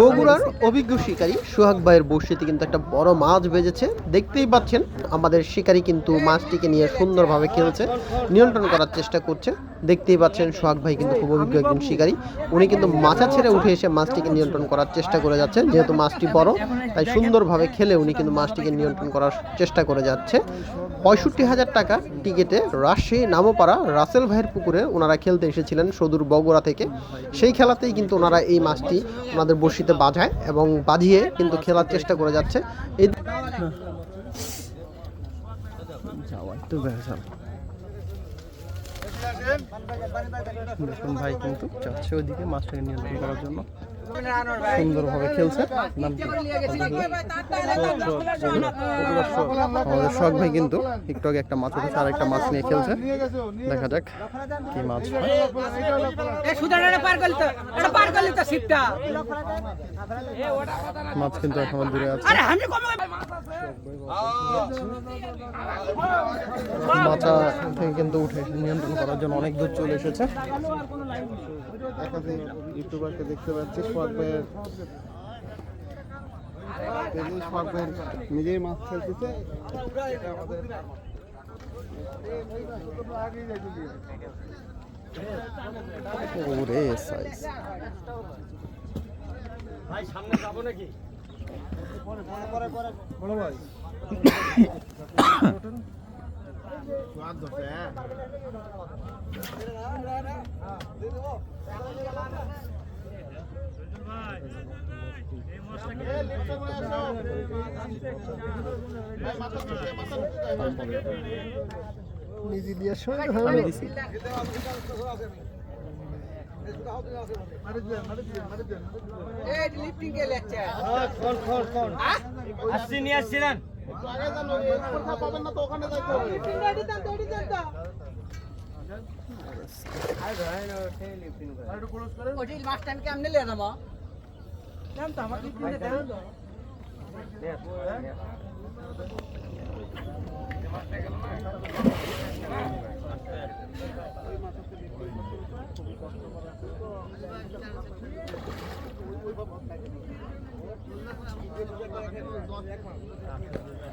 বগুড়ার অভিজ্ঞ শিকারী সোহাগ ভাইয়ের বড়শিতে কিন্তু একটা বড় মাছ বেজেছে দেখতেই পাচ্ছেন আমাদের শিকারী কিন্তু মাছটিকে নিয়ে সুন্দরভাবে খেলছে নিয়ন্ত্রণ করার চেষ্টা করছে। দেখতেই পাচ্ছেন সোহাগ ভাই কিন্তু খুব অভিজ্ঞ একজন শিকারী। উনি কিন্তু মাছা ছেড়ে উঠে এসে মাছটিকে নিয়ন্ত্রণ করার চেষ্টা করে যাচ্ছে যেহেতু মাছটি বড় তাই সুন্দরভাবে খেলে উনি কিন্তু মাছটিকে নিয়ন্ত্রণ করার চেষ্টা করে যাচ্ছে। পঁয়ষট্টি হাজার টাকা টিকিটে রাজশাহী নামোপাড়া রাসেল ভাইয়ের পুকুরে ওনারা খেলতে এসেছিলেন সদূর বগুড়া থেকে। সেই খেলাতেই কিন্তু ওনারা এই মাছটি ওনাদের বড়শিতে বাজায় এবং বাজিয়ে কিন্তু খেলার চেষ্টা করে যাচ্ছে। এই ভাই কিন্তু যাচ্ছে ওইদিকে মাছটাকে নিয়ন্ত্রণ করার জন্য। সুন্দরভাবে খেলছে। আমাদের শখ ভাই কিন্তু একটু আগে একটা মাছ উঠেছে আর একটা মাছ নিয়ে খেলছে। দেখা যাক কি মাছ মাছ কিন্তু এখনও দূরে আছে। আরে আমি কমে মাচা থেকে কিন্তু উঠে নিয়ন্ত্রণ করার জন্য অনেক দূর চলে এসেছে। একাধিক ইউটিউবারকে দেখতে পাচ্ছি ভাইয়ের ভাইয়ের নিজেই মাছ খেলতেছে। আমাদের ওরে সাইজ নিজে দিয়ে সময় আমি দিছি। এই লিফটিং কে লেখছে আসছি নিয়ে আসছিলেন পাবেন না তো ওখানে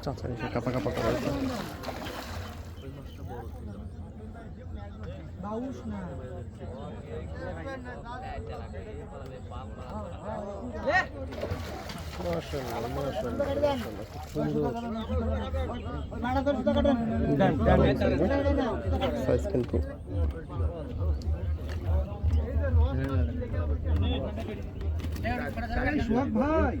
চাচা এসে কাপা কাপা করে আছে। সাইজ কিন্তু সোহাগ ভাই